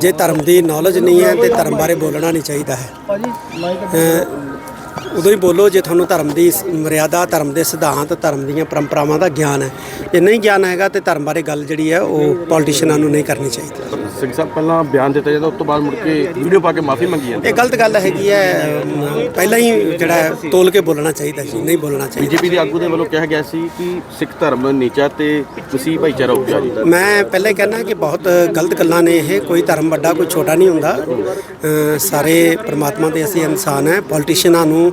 ਜੇ ਧਰਮ ਦੀ ਨੌਲੇਜ ਨਹੀਂ ਹੈ ਤੇ ਧਰਮ ਬਾਰੇ ਬੋਲਣਾ ਨਹੀਂ ਚਾਹੀਦਾ ਹੈ। ਉਦੋਂ ਹੀ ਬੋਲੋ ਜੇ ਤੁਹਾਨੂੰ ਧਰਮ ਦੀ ਸ- ਮਰਿਆਦਾ ਧਰਮ ਦੇ ਸਿਧਾਂਤ ਧਰਮ ਦੀਆਂ ਪਰੰਪਰਾਵਾਂ ਦਾ ਗਿਆਨ ਹੈ। ਜੇ ਨਹੀਂ ਗਿਆਨ ਹੈਗਾ ਤੇ ਧਰਮ ਬਾਰੇ ਗੱਲ ਜਿਹੜੀ ਹੈ ਉਹ ਪੋਲੀਟੀਸ਼ੀਅਨਾਂ ਨੂੰ ਨਹੀਂ ਕਰਨੀ ਚਾਹੀਦੀ। ਸਿੰਘ ਸਾਹਿਬ ਪਹਿਲਾਂ ਬਿਆਨ ਦਿੱਤਾ ਜਾਂਦਾ ਉਸ ਤੋਂ ਬਾਅਦ ਮੁੜ ਕੇ ਵੀਡੀਓ ਪਾ ਕੇ ਮਾਫੀ ਮੰਗੀ ਜਾਂਦੀ ਇਹ ਗਲਤ ਗੱਲ ਹੈਗੀ ਹੈ ਅਮ, ਪਹਿਲਾਂ ਹੀ ਜਿਹੜਾ ਹੈ, ਤੋਲ ਕੇ ਬੋਲਣਾ ਚਾਹੀਦਾ ਜੀ ਨਹੀਂ ਬੋਲਣਾ ਚਾਹੀਦਾ। ਬੀਜੇਪੀ ਦੇ ਆਗੂ ਦੇ ਵੱਲੋਂ ਕਿਹਾ ਗਿਆ ਸੀ ਕਿ ਸਿੱਖ ਧਰਮ ਨੀਚਾ ਤੇ ਮਸੀਹ ਭਾਈਚਾਰਾ ਉੱਚਾ ਜੀ। ਮੈਂ ਪਹਿਲਾਂ ਹੀ ਕਹਿਣਾ ਕਿ ਬਹੁਤ ਗਲਤ ਗੱਲਾਂ ਨੇ ਇਹ ਕੋਈ ਧਰਮ ਵੱਡਾ ਕੋਈ ਛੋਟਾ ਨਹੀਂ ਹੁੰਦਾ। ਅ, ਸਾਰੇ ਪ੍ਰਮਾਤਮਾ ਦੇ ਅਸੀਂ ਇਨਸਾਨ ਹੈ ਪੋਲੀਟੀਸ਼ੀਅਨਾਂ ਨੂੰ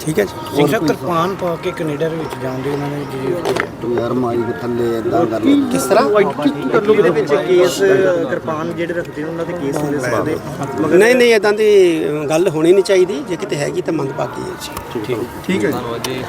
ਠੀਕ ਹੈ ਜੀ। ਸਿੰਘ ਸਾਹਿਬ ਕਿਰਪਾਨ ਪਾ ਕੇ ਕੈਨੇਡਾ ਦੇ ਵਿੱਚ ਜਾਣ ਦੀ ਉਹਨਾਂ ਨੇ ਜੀ। ਯਾਰ ਮਾਈ ਦੇ ਥੱਲੇ ਇਦਾਂ ਕਰ ਕਿਸ ਤਰ੍ਹਾਂ? ਇਹਦੇ ਵਿੱਚ ਕੇਸ ਕਿਰਪਾਨ ਜਿਹੜੇ ਰੱਖਦੇ ਨੇ ਉਹਨਾਂ ਦੇ ਕੇਸ ਹੁੰਦੇ ਸਕਦੇ ਨਹੀਂ ਨਹੀਂ ਇਦਾਂ ਦੀ ਗੱਲ ਹੋਣੀ ਨਹੀਂ ਚਾਹੀਦੀ। ਜੇ ਕਿਤੇ ਹੈਗੀ ਤਾਂ ਮੰਗ ਪਾਕੀ ਹੈ ਜੀ। ਠੀਕ ਹੈ ਜੀ।